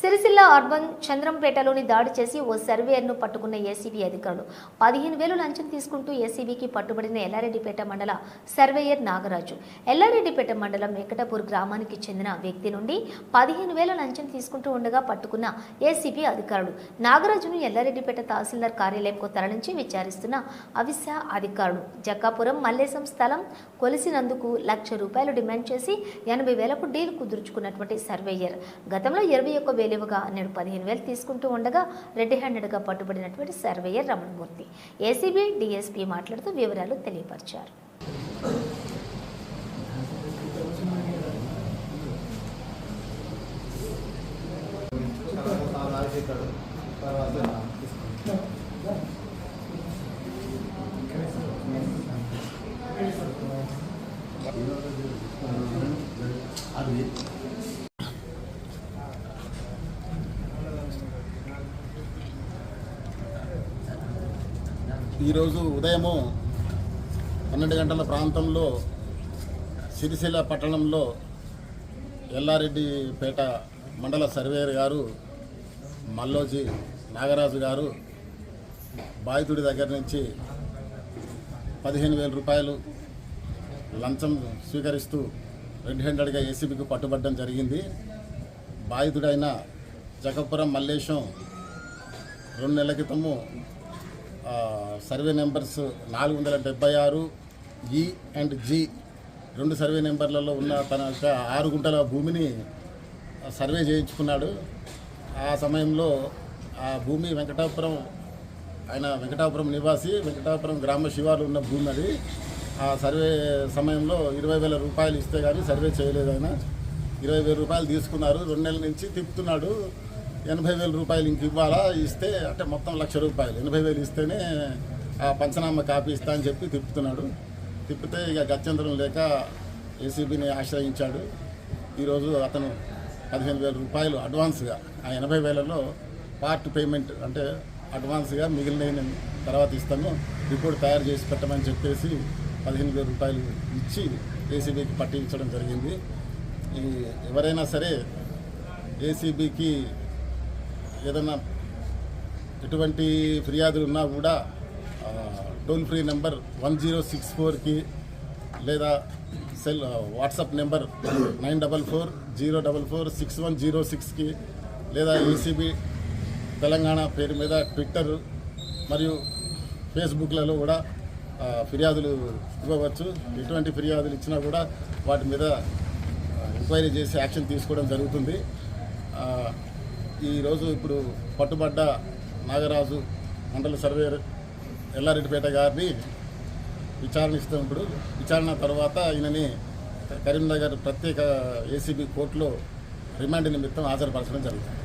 Sircilla urban చంద్రంపేటలోని దాడి చేసి ఓ సర్వేయర్ను పట్టుకున్న ఏసీబీ అధికారులు. పదిహేను వేలు లంచం తీసుకుంటూ ఏసీబీకి పట్టుబడిన ఎల్లారెడ్డిపేట మండల సర్వేయర్ నాగరాజు. ఎల్లారెడ్డిపేట మండలం వెంకటపూర్ గ్రామానికి చెందిన వ్యక్తి నుండి పదిహేను వేల లంచం తీసుకుంటూ ఉండగా పట్టుకున్న ఏసీబీ అధికారులు. నాగరాజును ఎల్లారెడ్డిపేట తహసీల్దార్ కార్యాలయంకు తరలించి విచారిస్తున్న అవిశ అధికారులు. జక్కాపురం మల్లేశం స్థలం కొలిసినందుకు లక్ష రూపాయలు డిమాండ్ చేసి ఎనభై వేలకు డీల్ కుదుర్చుకున్నటువంటి సర్వేయర్. గతంలో ఇరవై ఒక్క వేలువగా నేడు పదిహేను వేలు తీసుకుంటూ ఉండగా రెడ్ హ్యాండెడ్గా పట్టుబడినటువంటి సర్వేయర్ రమణమూర్తి. ఏసీబీ డిఎస్పీ మాట్లాడుతూ వివరాలు తెలియపరిచారు. ఈరోజు ఉదయము పన్నెండు గంటల ప్రాంతంలో సిరిసిల్ల పట్టణంలో ఎల్లారెడ్డిపేట మండల సర్వేయర్ గారు మల్లోజీ నాగరాజు గారు బాధితుడి దగ్గర నుంచి పదిహేను వేల రూపాయలు లంచం స్వీకరిస్తూ రెడ్ హ్యాండెడ్గా ఏసీబీకి పట్టుబట్టడం జరిగింది. బాధితుడైన జగపురం మల్లేశం రెండు నెలల క్రితము సర్వే నెంబర్స్ నాలుగు వందల డెబ్బై ఆరు ఈ అండ్ జి రెండు సర్వే నెంబర్లలో ఉన్న తన యొక్క ఆరు గుంటల భూమిని సర్వే చేయించుకున్నాడు. ఆ సమయంలో ఆ భూమి వెంకటాపురం ఆయన వెంకటాపురం నివాసి వెంకటాపురం గ్రామ శివారు ఉన్న భూమి అది. ఆ సర్వే సమయంలో ఇరవై వేల రూపాయలు ఇస్తే కానీ సర్వే చేయలేదు ఆయన. ఇరవై వేల రూపాయలు తీసుకున్నారు. రెండు నెలల నుంచి తిప్పుతున్నాడు. ఎనభై వేల రూపాయలు ఇంక ఇవ్వాలా? ఇస్తే అంటే మొత్తం లక్ష రూపాయలు. ఎనభై వేలు ఇస్తేనే ఆ పంచనామా కాపీ ఇస్తా అని చెప్పి తిప్పుతున్నాడు. తిప్పితే ఇక గత్యంతరం లేక ఏసీబీని ఆశ్రయించాడు. ఈరోజు అతను పదిహేను వేల రూపాయలు అడ్వాన్స్గా ఆ ఎనభై వేలలో పార్ట్ పేమెంట్ అంటే అడ్వాన్స్గా మిగిలిన తర్వాత ఇస్తాను. రిపోర్ట్ తయారు చేసి పెట్టమని చెప్పేసి పదిహేను వేల రూపాయలు ఇచ్చి ఏసీబీకి పట్టించడం జరిగింది. ఈ ఎవరైనా సరే ఏసీబీకి ఏదైనా ఎటువంటి ఫిర్యాదులు ఉన్నా కూడా toll free number one zero six ఫోర్కి లేదా cell WhatsApp number nine double four zero double four six one zero సిక్స్కి లేదా ఏసీబీ తెలంగాణ పేరు మీద ట్విట్టర్ మరియు ఫేస్బుక్లలో కూడా ఫిర్యాదులు ఇవ్వవచ్చు. ఎటువంటి ఫిర్యాదులు ఇచ్చినా కూడా వాటి మీద ఎంక్వైరీ చేసి యాక్షన్ తీసుకోవడం జరుగుతుంది. ఈరోజు ఇప్పుడు పట్టుబడ్డ నాగరాజు మండల సర్వేయర్ ఎల్లారెడ్డిపేట గారిని విచారణ ఇస్తాం ఇప్పుడు. విచారణ తర్వాత ఈయనని కరీంనగర్ ప్రత్యేక ఏసీబీ కోర్టులో రిమాండ్ నిమిత్తం హాజరుపరచడం జరుగుతుంది.